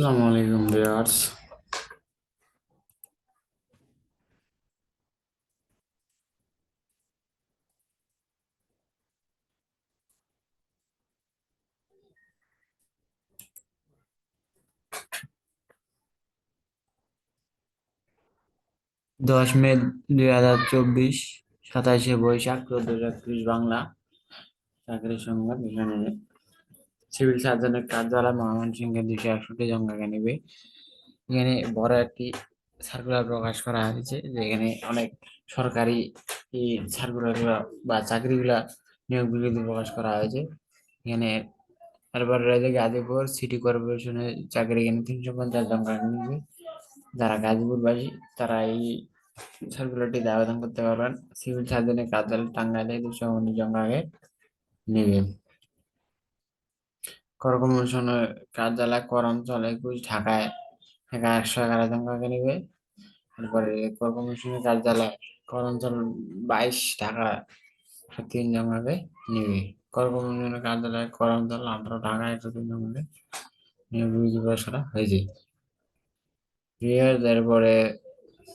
আসসালামু আলাইকুম ভিউয়ার্স। দশ মে দুই হাজার চব্বিশ, সাতাশে বৈশাখ একত্রিশ বাংলা। চাকরি সংবাদ এখানে সিভিল সার্জনের কার্যালয় ময়মনসিংহের দুশো একষট্টি জনকে নেবে। এখানে বড় একটি সার্কুলার প্রকাশ করা হয়েছে যে এখানে অনেক সরকারি সার্কুলার বা চাকরিগুলা নিয়োগ বিজ্ঞপ্তি প্রকাশ করা হয়েছে। এখানে তারপরে রয়েছে গাজীপুর সিটি কর্পোরেশনের চাকরি, এখানে তিনশো পঞ্চাশ জনকে নেবে। যারা গাজীপুরবাসী, তারা এই সার্কুলারটিতে আবেদন করতে পারবেন। সিভিল সার্জনের কার্যালয় টাঙ্গাইলে দুশো উনিশ জনকে নেবে। কর কমিশনের কার্যালয় কর অঞ্চল একুশ ঢাকায়। ঢাকা একশো এগারো জনকে নিবে? তারপরে কর কমিশনের কার্যালয় কর অঞ্চল বাইশ ঢাকা তিন জনকে নেবে? কর কমিশনের কার্যালয় কর অঞ্চল আঠারো ঢাকা একশো তিন জন প্রকাশ করা হয়েছে তারপরে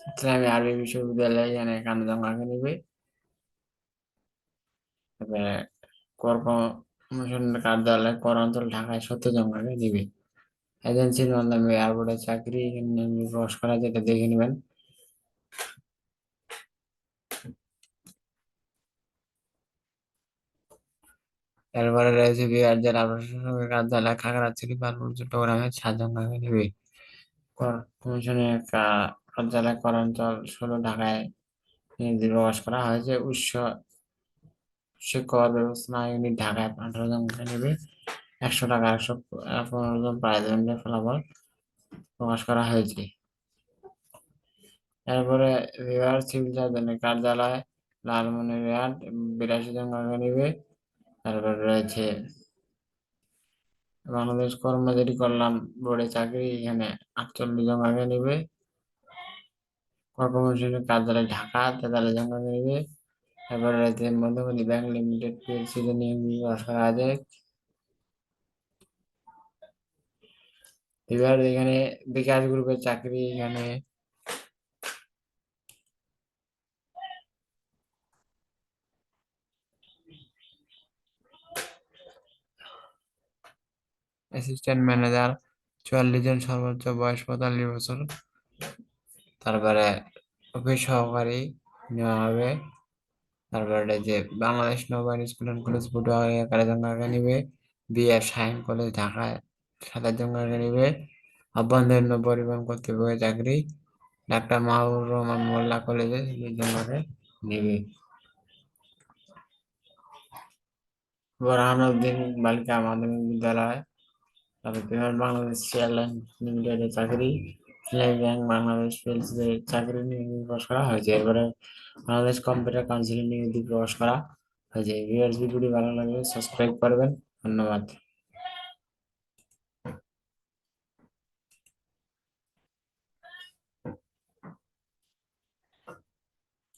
ইসলামী আরবি বিশ্ববিদ্যালয় এখানে একান্ন জনকে নেবে? তারপরে কর কমিশনের কার্যালয় কর অঞ্চল ঢাকায় জনকে নেবে এজেন্সির মাধ্যমে এয়ারপোর্টে চাকরি প্রকাশ করা যেটা দেখে নেবেন। এরপরে রয়েছে জেলা প্রশাসকের কার্যালয়, খাগড়াছড়ি পার্বত্য চট্টগ্রামের সাত জনকে নেবে কমিশনের কার্যালয় কর অঞ্চল ষোলো ঢাকায় প্রকাশ করা হয়েছে। উৎস কর ব্যবস্থা ইউনিট ঢাকায় আঠারো জনকে নেবে। একশো টাকা, একশো, পনেরো জন প্রাইজেন্টের ফলাফল প্রকাশ করা হয়েছে। এরপরে রিভার সিভিল সার্জনের কার্যালয়, লালমনিরহাট, বিরাশি জন জনকে নেবে। তারপরে রয়েছে বাংলাদেশ কর্মচারী কল্যাণ বোর্ডে চাকরি, এখানে আটচল্লিশ জনকে নেবে। কর কমিশনের কার্যালয় ঢাকা, তেতাল্লিশ জনকে নেবে। রয়েছে মধ্যমণি ব্যাংক লিমিটেড নিয়োগ প্রকাশ করা এবার এখানে বিকাশ গ্রুপের চাকরি এখানে। অ্যাসিস্ট্যান্ট ম্যানেজার চুয়াল্লিশ জন সর্বোচ্চ বয়স পঁয়তাল্লিশ বছর। তারপরে অফিস সহকারী নেওয়া হবে। তারপরে যে বাংলাদেশ নৌবাহিনী স্কুল অ্যান্ড কলেজ পটুয়াখালী জন নিবে। বিএফ শাহিন কলেজ ঢাকায় সাতাশ জন নিবে। আভ্যন্তরীণ পরিবহন কর্তৃপক্ষের চাকরি ডাক্তার মাহবুব রহমান মোল্লা কলেজে বিশ নেবে। বোরহানুদ্দিন বালিকা মাধ্যমিক বিদ্যালয়, তারপর বাংলাদেশ এয়ারলাইন লিমিটেডের চাকরি। ইসলামী ব্যাংক বাংলাদেশ ফিল্ডসের চাকরি নিয়ে প্রকাশ করা হয়েছে। এরপরে বাংলাদেশ কম্পিউটার কাউন্সিল নিয়োগ প্রকাশ করা হয়েছে। ভিউয়ার্স ভিডিওটি ভালো লাগলে সাবস্ক্রাইব করবেন। ধন্যবাদ।